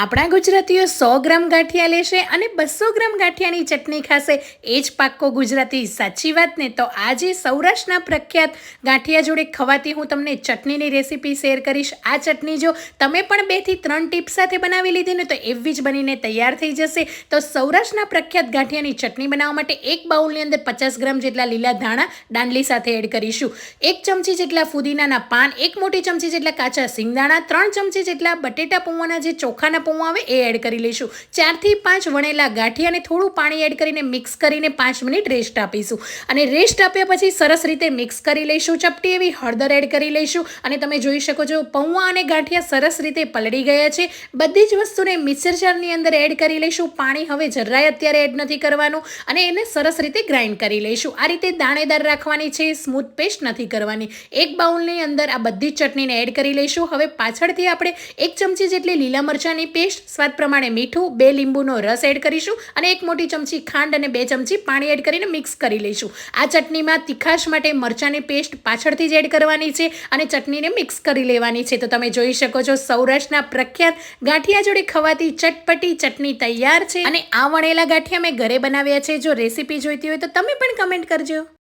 આપણા ગુજરાતીઓ સો ગ્રામ ગાંઠિયા લેશે અને બસો ગ્રામ ગાંઠિયાની ચટણી ખાશે. એ જ પાક્કો ગુજરાતી. સાચી વાત ને? તો આજે સૌરાષ્ટ્રના પ્રખ્યાત ગાંઠિયા જોડે ખવાતી હું તમને ચટણીની રેસીપી શેર કરીશ. આ ચટણી જો તમે પણ બેથી ત્રણ ટીપ સાથે બનાવી લીધી ને તો એવી જ બનીને તૈયાર થઈ જશે. તો સૌરાષ્ટ્રના પ્રખ્યાત ગાંઠિયાની ચટણી બનાવવા માટે એક બાઉલની અંદર પચાસ ગ્રામ જેટલા લીલા ધાણા દાંડલી સાથે એડ કરીશું. એક ચમચી જેટલા ફુદીનાના પાન, એક મોટી ચમચી જેટલા કાચા સિંગદાણા, ત્રણ ચમચી જેટલા બટેટા પૌવાના જે ચોખાના પૌવા આવે એ એડ કરી લઈશું. ચારથી પાંચ વણેલા ગાંઠી અને થોડું પાણી એડ કરીને મિક્સ કરીને પાંચ મિનિટ રેસ્ટ આપીશું. અને રેસ્ટ આપ્યા પછી સરસ રીતે મિક્સ કરી લઈશું. ચપટી એવી હળદર એડ કરી લઈશું. અને તમે જોઈ શકો છો, પૌવા અને ગાંઠિયા સરસ રીતે પલળી ગયા છે. બધી જ વસ્તુને મિક્સર જારની અંદર એડ કરી લઈશું. પાણી હવે જરાય અત્યારે એડ નથી કરવાનું. અને એને સરસ રીતે ગ્રાઇન્ડ કરી લઈશું. આ રીતે દાણેદાર રાખવાની છે, સ્મૂથ પેસ્ટ નથી કરવાની. એક બાઉલની અંદર આ બધી જ ચટણીને એડ કરી લઈશું. હવે પાછળથી આપણે એક ચમચી જેટલી લીલા મરચાંની પેસ્ટ, સ્વાદ પ્રમાણે મીઠું, બે લીંબુનો રસ એડ કરીશું અને એક મોટી ચમચી ખાંડ અને બે ચમચી પાણી એડ કરીને મિક્સ કરી લઈશું. આ ચટણીમાં તીખાશ માટે મરચાંની પેસ્ટ પાછળથી જ એડ કરવાની છે અને ચટણીને મિક્સ કરી લેવાની છે. તો તમે જોઈ શકો છો સૌરાષ્ટ્રના પ્રખ્યાત ગાંઠિયા જોડે ખવાતી ચટપટી ચટણી તૈયાર છે. અને આ વણેલા ગાંઠિયા મેં ઘરે બનાવ્યા છે. જો રેસીપી જોઈતી હોય તો તમે પણ કમેન્ટ કરજો.